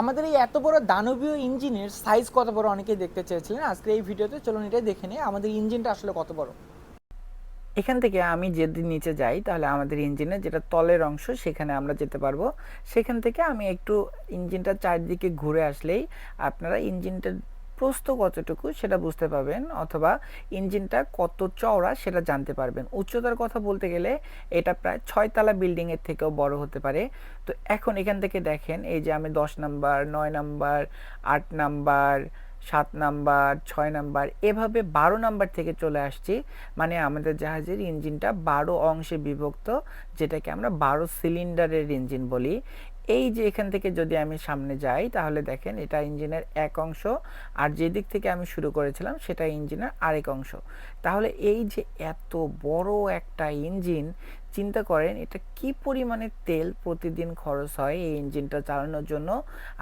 আমাদের এই এত বড় দানবীয় ইঞ্জিনের সাইজ কত বড় অনেকেই দেখতে চেয়েছিলেন। আজকে এই ভিডিওতে চলুন এটাই দেখে নিই, আমাদের ইঞ্জিনটা আসলে কত বড়। এখান থেকে আমি যদি নিচে যাই, তাহলে আমাদের ইঞ্জিনের যেটা তলের অংশ, সেখানে আমরা যেতে পারব। সেখান থেকে আমি একটু ইঞ্জিনটা চারদিকে ঘুরে আসলেই আপনারা ইঞ্জিনটার প্রস্থ কতটুকু সেটা বুঝতে পারবেন, অথবা ইঞ্জিনটা কত চওড়া সেটা জানতে পারবেন। উচ্চতার কথা বলতে গেলে এটা প্রায় ছয়তলা বিল্ডিংয়ের থেকেও বড় হতে পারে। তো এখন এখান থেকে দেখেন, এই যে আমি দশ নাম্বার, নয় নাম্বার, আট নাম্বার সাত নাম্বার, ছয় নাম্বার, এভাবে বারো নাম্বার থেকে চলে আসছি। মানে আমাদের জাহাজের ইঞ্জিনটা বারো অংশে বিভক্ত, যেটাকে আমরা বারো সিলিন্ডারের ইঞ্জিন বলি। এই যে এখান থেকে যদি আমি সামনে যাই, তাহলে দেখেন এটা ইঞ্জিনের এক অংশ, আর যে দিক থেকে আমি শুরু করেছিলাম, সেটা ইঞ্জিনের আরেক অংশ। তাহলে এই যে এত বড় একটা ইঞ্জিন, চিন্তা করেন এটা কি পরিমাণে তেল প্রতিদিন খরচ হয় এই ইঞ্জিনটা চালানোর জন্য?